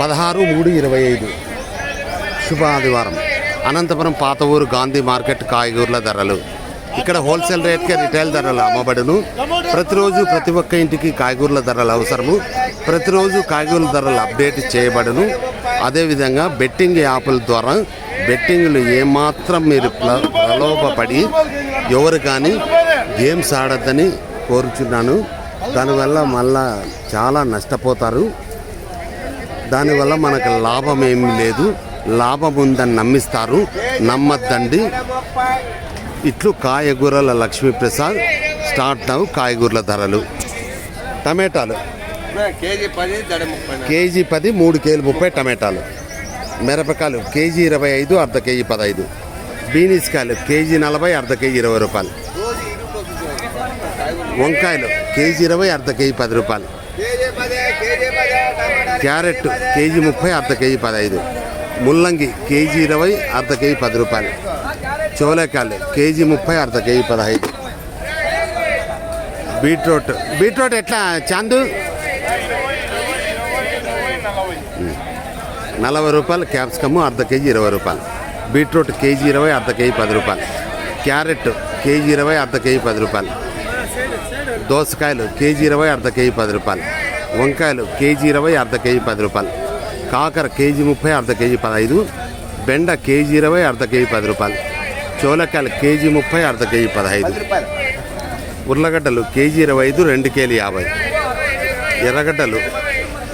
పదహారు మూడు ఇరవై ఐదు. శుభ ఆదివారం అనంతపురం పాత ఊరు గాంధీ మార్కెట్ కాయగూరల ధరలు. ఇక్కడ హోల్సేల్ రేట్కే రిటైల్ ధరలు అమ్మబడును. ప్రతిరోజు ప్రతి ఒక్క ఇంటికి కాయగూరల ధరలు అవసరము. ప్రతిరోజు కాయగూరల ధరలు అప్డేట్ చేయబడును. అదేవిధంగా బెట్టింగ్ యాప్ల ద్వారా బెట్టింగ్లు ఏమాత్రం మీరు ప్రలోభపడి ఎవరు కానీ గేమ్స్ ఆడద్దని కోరుచున్నాను. దానివల్ల మళ్ళా చాలా నష్టపోతారు. దానివల్ల మనకు లాభం ఏమి లేదు. లాభం ఉందని నమ్మిస్తారు. నమ్మద్దండి. ఇట్లు కాయగూరల లక్ష్మీప్రసాద్. స్టార్ట్ నవ్వు కాయగూరల ధరలు. టమాటాలు. కేజీ పది కేజీ పది మూడు కేజీలు ముప్పై టమాటాలు. మిరపకాయలు కేజీ ఇరవై ఐదు అర్ధ కేజీ పదహైదు. బీనీస్ కాయలు కేజీ నలభై అర్ధ కేజీ ఇరవై రూపాయలు. వంకాయలు కేజీ ఇరవై అర్ధ కేజీ పది రూపాయలు. క్యారెట్ కేజీ ముప్పై అర్ధ కేజీ పదహైదు. ముల్లంగి కేజీ ఇరవై అర్ధ కేజీ పది రూపాయలు. చోలేకాయలు కేజీ ముప్పై అర్ధ కేజీ పదహైదు. బీట్రూట్. బీట్రూట్ ఎట్లా చాందు? నలభై రూపాయలు క్యాప్సికమ్ అర్ధ కేజీ ఇరవై రూపాయలు. బీట్రూట్ కేజీ ఇరవై అర్ధ కేజీ పది రూపాయలు. క్యారెట్ కేజీ ఇరవై అర్ధ కేజీ పది రూపాయలు. దోసకాయలు కేజీ ఇరవై అర్ధ కేజీ పది రూపాయలు. వంకాయలు కేజీ ఇరవై అర్ధ కేజీ పది రూపాయలు. కాకర కేజీ ముప్పై అర్ధ కేజీ పదహైదు. బెండ కేజీ ఇరవై అర్ధ కేజీ పది రూపాయలు. చోలకాయలు కేజీ ముప్పై అర్ధ కేజీ పదహైదు. ఉర్లగడ్డలు కేజీ ఇరవై ఐదు రెండు కేజీ యాభై. ఎర్రగడ్డలు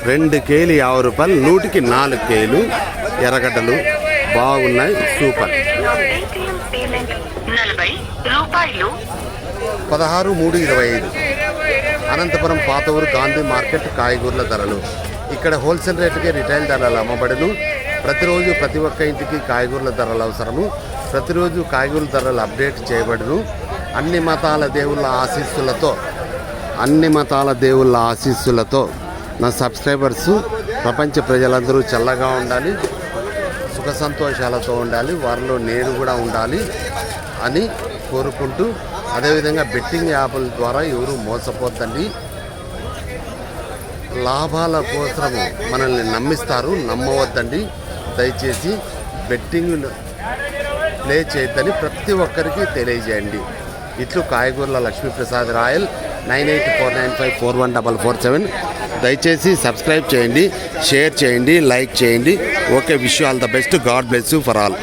రెండు కేజీలు యాభై రూపాయలు నూటికి నాలుగు కేజీలు. ఎర్రగడ్డలు బాగున్నాయి సూపర్. పదహారు మూడు ఇరవై ఐదు. అనంతపురం పాత ఊరు గాంధీ మార్కెట్ కాయగూరల ధరలు. ఇక్కడ హోల్సేల్ రేటుకే రిటైల్ ధరలు అమ్మబడును. ప్రతిరోజు ప్రతి ఒక్క ఇంటికి కాయగూరల ధరలు అవసరము. ప్రతిరోజు కాయగూరల ధరలు అప్డేట్ చేయబడును. అన్ని మతాల దేవుళ్ళ ఆశీస్సులతో అన్ని మతాల దేవుళ్ళ ఆశీస్సులతో నా సబ్స్క్రైబర్స్ ప్రపంచ ప్రజలందరూ చల్లగా ఉండాలి. సుఖ సంతోషాలతో ఉండాలి. వారిలో నేను కూడా ఉండాలి అని కోరుకుంటూ అదేవిధంగా బెట్టింగ్ యాప్ల ద్వారా ఎవరు మోసపోద్దండి. లాభాల కోసము మనల్ని నమ్మిస్తారు నమ్మవద్దండి. దయచేసి బెట్టింగ్ ప్లే చేయొద్దని ప్రతి ఒక్కరికి తెలియజేయండి. ఇట్లు కాయగూరల Lakshmiprasad royal nine eight four nine five four one double four seven. దయచేసి సబ్స్క్రైబ్ చేయండి షేర్ చేయండి లైక్ చేయండి. Okay wish all the best. God bless you for all.